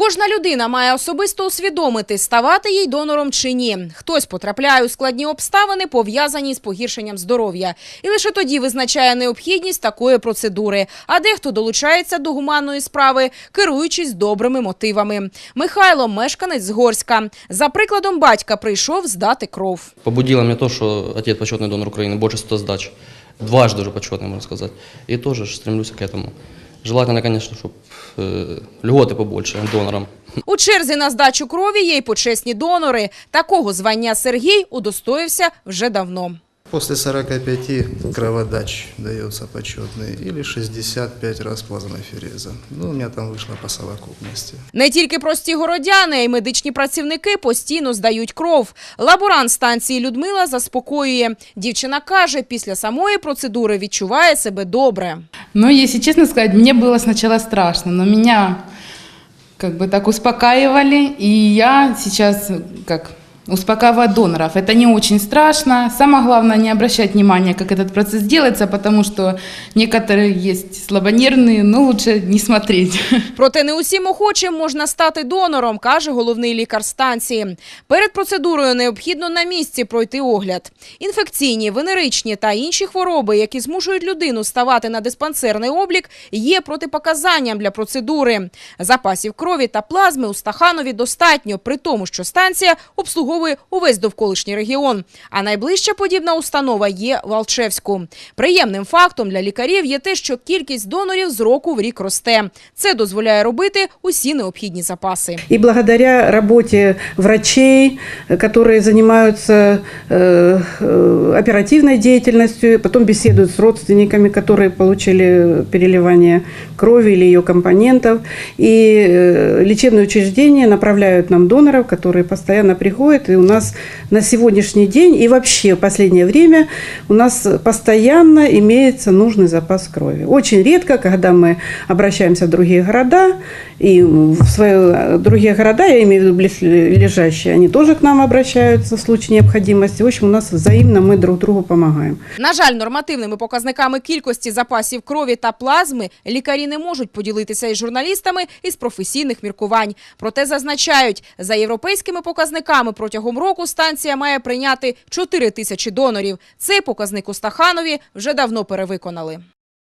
Кожна людина має особисто усвідомити, ставати їй донором чи ні. Хтось потрапляє у складні обставини, пов'язані з погіршенням здоров'я. І лише тоді визначає необхідність такої процедури. А дехто долучається до гуманної справи, керуючись добрими мотивами. Михайло – мешканець з Горська. За прикладом батька прийшов здати кров. Побудило меня то, что отец почетный донор Украины, больше 100 сдач. Дважды уже почетный, можно сказать. И тоже ж стремлюсь к этому. Желательно, конечно, чтобы э, льготы побольше донорам. У черзі на здачу крові є й почесні донори. Такого звання Сергій удостоївся вже давно. После 45 кроводач дается почетный или 65 раз плазмофереза. Ну, у меня там вышло по совокупности. Не тільки прості городяни, а й медичні працівники постійно здають кров. Лаборант станції Людмила заспокоює. Дівчина каже, після самої процедури відчуває себе добре. Но, если честно сказать, мне было сначала страшно, но меня как бы так успокаивали, и я сейчас как успокаиваю доноров. Это не очень страшно. Самое главное не обращать внимания, как этот процесс делается, потому что некоторые есть слабонервные, но лучше не смотреть. Проте не усім охочим можна стати донором, каже головний лікар станції. Перед процедурою необхідно на місці пройти огляд. Інфекційні, венеричні та інші хвороби, які змушують людину ставати на диспансерний облік, є протипоказанням для процедури. Запасів крові та плазми у Стаханові достатньо, при тому, що станція обслуговує увесь довколишній регіон. А найближча подібна установа є в Алчевську. Приємним фактом для лікарів є те, що кількість донорів з року в рік росте. Це дозволяє робити усі необхідні запаси. И благодаря работе врачей, э, которые занимаются э, э, оперативной деятельностью, потом беседуют с родственниками, которые получили переливание крови или ее компонентов, и э, лечебные учреждения направляют нам доноров, которые постоянно приходят, и у нас на сегодняшний день и вообще в последнее время у нас постоянно имеется нужный запас крови. Очень редко, когда мы обращаемся в другие города, и в свои э, другие города, я имею в виду близлежащие, они тоже к нам обращаются в случае необходимости. В общем, у нас взаимно мы друг другу помогаем. На жаль, нормативними показниками кількості запасів крові та плазми лікарі не можуть поділитися із журналістами із професійних міркувань. Проте зазначають, за європейськими показниками протягом року станція має прийняти 4 тисячі донорів. Цей показник у Стаханові вже давно перевиконали.